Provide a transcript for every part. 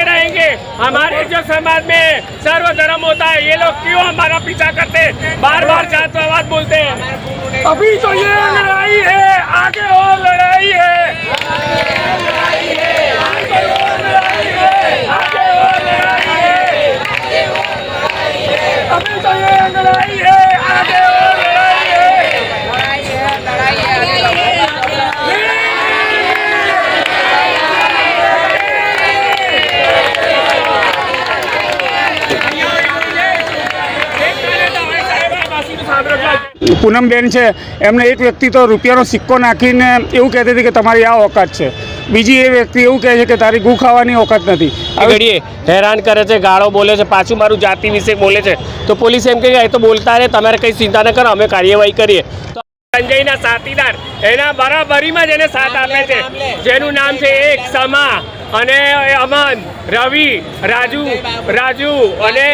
करके रहेंगे हमारे जो समाज में सर्व धर्म होता है ये लोग क्यों हमारा पीछा करते बार बार जातवाद बोलते हैं अभी तो ये लड़ाई है आगे और लड़ाई है आगे और लड़ाई है પૂનમબેન છે એમને એક વ્યક્તિ તો રૂપિયાનો સિક્કો નાખીને એવું કહેતી હતી કે તમારી આ ઓકાત છે. બીજી એ વ્યક્તિ એવું કહે છે કે તારી ગુ ખાવાની ઓકાત નથી. આ ઘડીએ હેરાન કરે છે ગાળો બોલે છે પાછું મારું જાતિ વિશે બોલે છે. તો પોલીસ એમ કહે તો બોલતા રહે તમારે કંઈ ચિંતા ન કરો અમે કાર્યવાહી કરીએ. તો સંજયના સાથીદાર એના બરાબરીમાં જ એને સાથ આપે છે. જેનું નામ છે એક સમા. અને અમન, રવિ, રાજુ રાજુ અને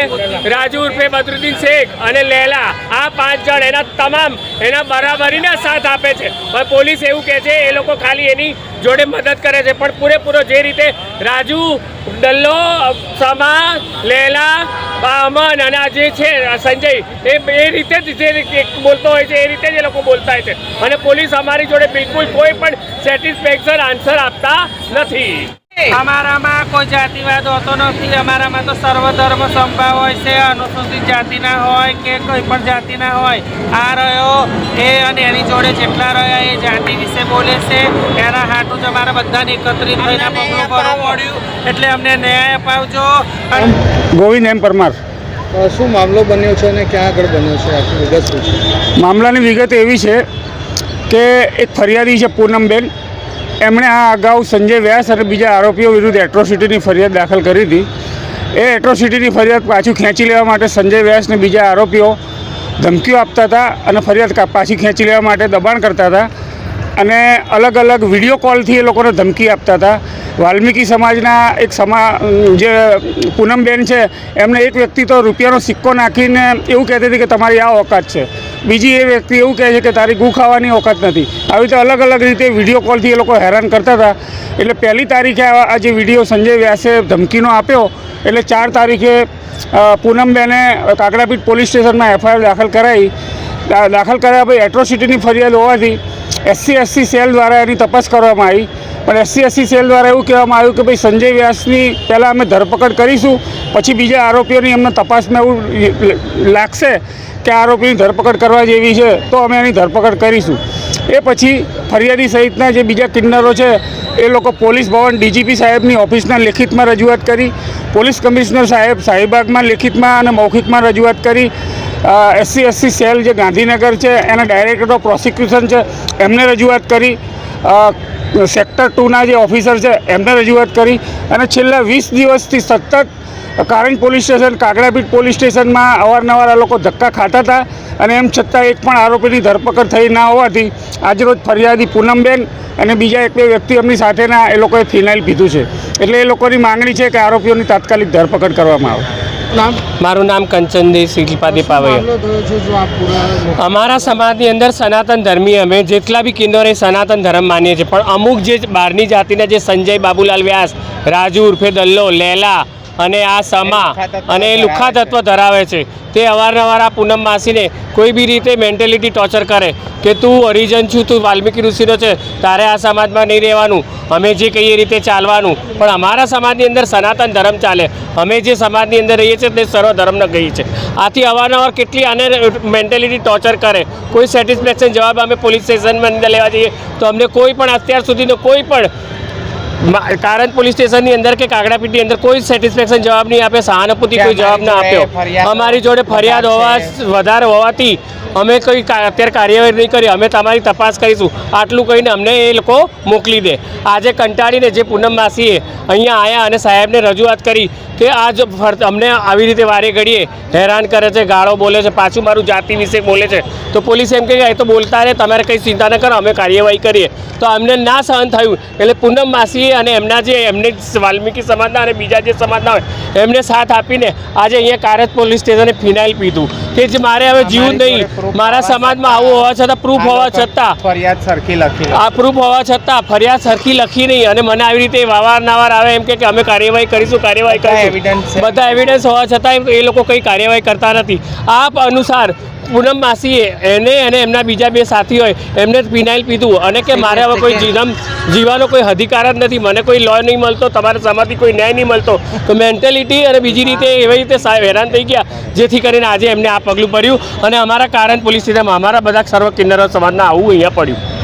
રાજુ ઉર્ફે બદરુદ્દીન શેખ અને લેલા, આ પાંચ જણ એના તમામ એના બરાબરીના સાથ આપે છે. પણ પોલીસ એવું કહે છે, એ લોકો ખાલી એની જોડે મદદ કરે છે, પણ પૂરેપૂરો જે રીતે રાજુ, ડલ્લો, સમા, લેલા અમન અને આ જે છે સંજય, એ એ રીતે જ જે બોલતો હોય છે, એ રીતે જ એ લોકો બોલતા હોય છે. અને પોલીસ અમારી જોડે બિલકુલ કોઈ પણ સેટિસ્ફેક્શન, આન્સર આપતા નથી. અમારામાં કોઈ જાતિવાદ હોતો નથી. અમારામાં તો સર્વધર્મ સંભાવ હોય છે અનુસૂચિત જાતિના હોય કે કોઈ પણ જાતિના હોય. આ રહ્યો એ અને એની જોડે જેટલા રહ્યા એ જાતિ વિશે બોલે છે. એના હાટું જ અમારા બધાને એકત્રિત થઈને પગલું ભરવું પડ્યું. એટલે અમને ન્યાય અપાવજો. ગોવિંદ એમ પરમાર. શું મામલો બન્યો છે અને ક્યાં આગળ બન્યો છે? આખી વિગત શું છે મામલાની વિગત એવી છે કે એક ફરિયાદી છે પૂનમબેન. એમણે આ અગાઉ સંજય વ્યાસ અને બીજા આરોપીઓ વિરુદ્ધ એટ્રોસિટીની ફરિયાદ દાખલ કરી હતી. એ એટ્રોસિટીની ફરિયાદ પાછું ખેંચી લેવા માટે સંજય વ્યાસ અને બીજા આરોપીઓ ધમકીઓ આપતા હતા અને ફરિયાદ પાછી ખેંચી લેવા માટે દબાણ કરતા હતા અને અલગ અલગ વીડિયો કોલથી એ લોકોને ધમકી આપતા હતા. વાલ્મીકી સમાજના એક સમા, જે પૂનમબેન છે, એમને એક વ્યક્તિ તો રૂપિયાનો સિક્કો નાખીને એવું કહેતી હતી કે તમારી આ ઓકાત છે. બીજી એ વ્યક્તિ એવું કહે છે કે તારી ગુ ખાવાની ઓકાત નથી. આવી રીતે અલગ અલગ રીતે વીડિયો કોલથી એ લોકો હેરાન કરતા હતા. એટલે પહેલી તારીખે આ જે વીડિયો સંજય વ્યાસે ધમકીનો આપ્યો, એટલે ચાર તારીખે પૂનમબેને કાકડાપીઠ પોલીસ સ્ટેશનમાં એફઆઈઆર દાખલ કરાવી દાખલ કર્યા પછી એટ્રોસિટીની ફરિયાદ હોવાથી એસસી એસસી સેલ દ્વારા એની તપાસ કરવામાં આવી. પણ એસસી એસસી સેલ દ્વારા એવું કહેવામાં આવ્યું કે ભાઈ સંજય વ્યાસની પહેલાં અમે ધરપકડ કરીશું, પછી બીજા આરોપીઓની અમને તપાસમાં એવું લાગશે. કે આરોપીની ધરપકડ કરવા જેવી છે, તો અમે એની ધરપકડ કરીશું. એ પછી ફરિયાદી સહિતના જે બીજા કિન્નરો છે, એ લોકો પોલીસ ભવન ડીજીપી સાહેબની ઓફિસના લેખિતમાં રજૂઆત કરી, પોલીસ કમિશનર સાહેબ શાહીબાગમાં લેખિતમાં અને મૌખિકમાં રજૂઆત કરી એસસી એસસી સેલ જે ગાંધીનગર છે, એના ડાયરેક્ટર ઓફ પ્રોસિક્યુશન છે, એમને રજૂઆત કરી સેક્ટર ટુના જે ઓફિસર છે, એમને રજૂઆત કરી, અને છેલ્લા વીસ દિવસથી સતત Karanj police station Kagdapith police સ્ટેશનમાં અવારનવાર આ લોકો ધક્કા ખાતા હતા અને એમ છતાં એક પણ આરોપીની ધરપકડ થઈ ના હોવાથી આજરોજ ફરિયાદી પૂનમબેન અને બીજા એક બે વ્યક્તિ એમની સાથેના એ લોકોએ ફિનાઇલ પીધું છે. એટલે એ લોકોની માંગણી છે કે આરોપીઓની તાત્કાલિક ધરપકડ કરવામાં આવે. નામ? મારું નામ કંચનદેવ શિલ્પાદી પાવૈયા. અમારા સમાજની અંદર સનાતન ધર્મી અમે જેટલા બી કિન્નોરે સનાતન ધર્મ માનીએ છીએ પણ અમુક જે બહારની જાતિના જે સંજય બાબુલાલ વ્યાસ રાજુ ઉર્ફે દલ્લો લેલા અને આ સમા અને એ લુખ્ખા તત્વ ધરાવે છે. તે અવારનવાર આ પૂનમ માસીને કોઈ બી રીતે મેન્ટેલિટી ટોર્ચર કરે કે તું હરિજન છું તું વાલ્મીકી ઋષિનો છે તારે આ સમાજમાં નહીં રહેવાનું. અમે જે કહીએ એ રીતે ચાલવાનું. પણ અમારા સમાજની અંદર સનાતન ધર્મ ચાલે. અમે જે સમાજની અંદર રહીએ છીએ તે સર્વ ધર્મને કહીએ છીએ આથી અવારનવાર કેટલી આને મેન્ટેલિટી ટોર્ચર કરે. કોઈ સેટિસ્ફેક્શન જવાબ અમે પોલીસ સ્ટેશનમાં અંદર લેવા જઈએ તો અમને કોઈ પણ અત્યાર સુધીનો કોઈ પણ કારંજ પોલીસ સ્ટેશનની અંદર કે કાગડાપીઠની અંદર કોઈ સેટિસ્ફેક્શન જવાબ નહીં આપે સહાનુભૂતિ કોઈ જવાબ ના આપ્યો અમારી જોડે ફરિયાદ હોવા વધારે હોવાથી અમે કંઈ અત્યારે કાર્યવાહી નહીં કરી અમે તમારી તપાસ કરીશું. આટલું કહીને અમને એ લોકો મોકલી દે. આજે કંટાળીને જે પૂનમ માસીએ અહીંયા આવ્યા અને સાહેબને રજૂઆત કરી કે આ જ અમને આવી રીતે વારે ઘડીએ હેરાન કરે છે ગાળો બોલે છે પાછું મારું જાતિ વિશે બોલે છે. તો પોલીસ એમ કહે તો બોલતા રહે તમારે કંઈ ચિંતા ન કરો અમે કાર્યવાહી કરીએ. તો અમને ના સહન થયું. એટલે પૂનમ માસીએ માસી અને એમના જે એમને વાલ્મીકી સમાજના અને બીજા જે સમાજના હોય એમને સાથ આપીને આજે અહીંયા કારજ પોલીસ સ્ટેશને ફિનાઇલ પીધું. કે જે મારે હવે જીવું નહીં. મારા સમાજમાં આવું હોવા છતાં પ્રૂફ હોવા છતાં. ફરિયાદ સરખી લખી આ પ્રૂફ હોવા છતાં ફરિયાદ સરખી લખી નહીં. અને મને આવી રીતે વારંવાર આવે એમ કે અમે કાર્યવાહી કરીશું કાર્યવાહી કરીશું. બધા એવિડન્સ હોવા છતાં એ લોકો કંઈ કાર્યવાહી કરતા નથી. આપ અનુસાર પૂનમ માસીએ એને અને એમના બીજા બે સાથી હોય એમને ફિનાઇલ પીધું. અને કે મારે હવે કોઈ જીવન જીવાનો કોઈ અધિકાર જ નથી. મને કોઈ લો નહીં મળતો, તમારા સમાથી કોઈ ન્યાય નહીં મળતો. તો મેન્ટેલિટી અને બીજી રીતે એવી રીતે હેરાન થઈ ગયા, જેથી કરીને આજે એમને આ પગલું ભર્યું. અને અમારા કારણ પોલીસ સ્ટેશનમાં અમારા બધા સર્વ કિન્નરો સમાજના આવું અહીંયા પડ્યું.